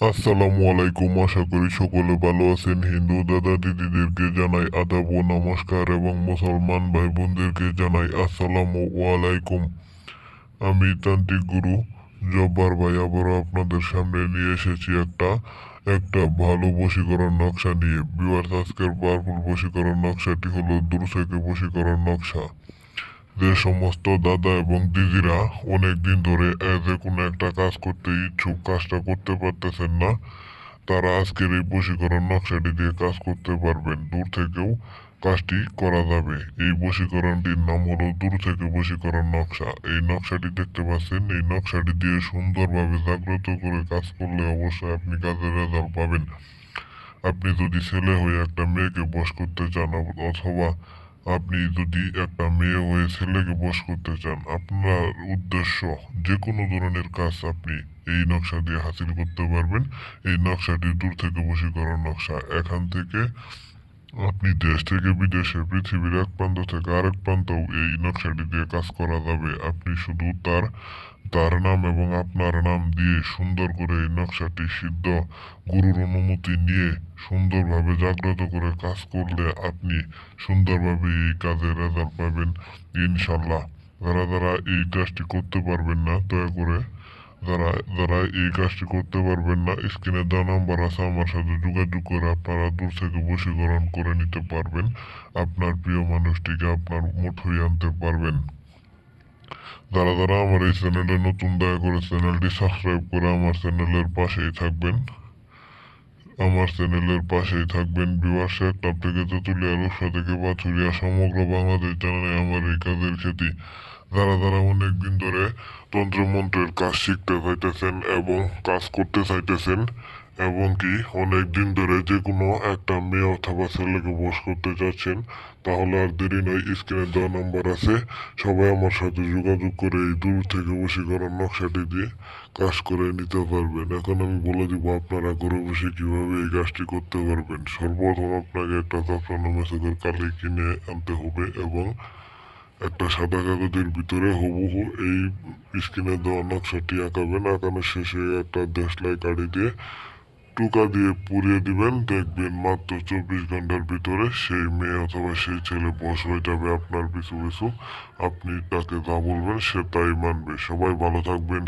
আসসালামু আলাইকুম, আশা করি সকলে ভালো আছেন। হিন্দু দাদা দিদিদেরকে জানাই আদাব ও নমস্কার এবং মুসলমান ভাই বোনদেরকে জানাই আসসালামু আলাইকুম। আমি তান্ত্রিক গুরু জব্বার ভাই, আবারও আপনাদের সামনে নিয়ে এসেছি একটা একটা ভালো বশীকরণ নকশা নিয়ে। বিওয়ার্স আজকের পাওয়ারফুল বশীকরণ নকশাটি হলো দূর থেকে বশীকরণ নকশা। যে সমস্ত দাদা এবং দিদিরা অনেক দিন ধরে যে কোনো একটা কাজ করতে ইচ্ছুক, কাজটা করতে পারতেছেন না, তারা আজকের এই বশীকরণ নকশাটি দিয়ে কাজ করতে পারবেন। দূর থেকেও কাজটি করা যাবে। এই বশীকরণটির নাম হলো দূর থেকে বশীকরণ নকশা। এই নকশাটি দেখতে পাচ্ছেন, এই নকশাটি দিয়ে সুন্দরভাবে জাগ্রত করে কাজ করলে অবশ্যই আপনি কাজের রেজাল্ট পাবেন। আপনি যদি ছেলে হয়ে একটা মেয়েকে বশ করতে চান, অথবা আপনি যদি একটা মেয়ে হয়ে ছেলেকে বস করতে চান, আপনার উদ্দেশ্য যে কোনো ধরনের কাজ আপনি এই নকশা দিয়ে হাসিল করতে পারবেন। এই নকশাটি দূর থেকে বশীকরণ নকশা। এখান থেকে আপনি দেশ থেকে বিদেশে পৃথিবীর এক প্রান্ত থেকে আরেক প্রান্তেও এই নকশাটি দিয়ে কাজ করা যাবে। আপনি শুধু তার তার নাম এবং আপনার নাম দিয়ে সুন্দর করে এই নকশাটি সিদ্ধ গুরুর অনুমতি নিয়ে সুন্দরভাবে জাগ্রত করে কাজ করলে আপনি সুন্দরভাবে এই কাজের রেজাল্ট পাবেন। ইনশাল্লাহ যারা যারা এই কাজটি করতে পারবেন না, দয়া করে যারা এই কাজটি করতে পারবেন না, স্ক্রিনে দেওয়া নাম্বার আছে, আমার সাথে যোগাযোগ করে আপনারা দূর থেকে বশীকরণ করে নিতে পারবেন। আপনার প্রিয় মানুষটিকে আপনার মুঠোয় আনতে পারবেন। যারা যারা আমার এই চ্যানেলে নতুন, দয়া করে চ্যানেলটি সাবস্ক্রাইব করে আমার চ্যানেলের পাশেই থাকবেন। আমার চ্যানেলের পাশেই থাকবেন। বিবাস ক্লাব থেকে তেঁতুলিয়া রূপসা থেকে পাথুরিয়া সমগ্র বাংলাদেশ জানানে আমার এই কাজের খ্যাতি। যারা যারা অনেক দিন ধরে তন্ত্রমন্ত্রের কাজ শিখতে চাইতেছেন এবং কাজ করতে চাইতেছেন, এবং কি অনেক দিন ধরে যে কোনো একটা মেয়ে অথবা ছেলেকে বস করতে চাচ্ছেন, তাহলে আর দেরি নয়, স্ক্রিনে দেওয়া নাম্বার আছে। সবাই আমার সাথে যোগাযোগ করে এই দূর থেকে বশীকরণ নকশাটি দিয়ে কাজ করে নিতে পারবেন। এখন আমি বলে দিব আপনারা ঘরে বসে কীভাবে এই কাজটি করতে পারবেন। সর্বপ্রথম আপনাকে একটা জাফরানো মেসেজের কালি কিনে আনতে হবে এবং একটা সাদা কাগজের ভিতরে হুবহু এই স্ক্রিনে দেওয়া নকশাটি আঁকাবেন আঁকানোর শেষে একটা দেশলাই কাঠি দিয়ে টুকা দিয়ে পুড়িয়ে দিবেন। দেখবেন মাত্র চব্বিশ ঘণ্টার ভিতরে সেই মেয়ে অথবা সেই ছেলে বস হয়ে যাবে আপনার পিছু পিছু। আপনি তাকে যা বলবেন সে তাই মানবে। সবাই ভালো থাকবেন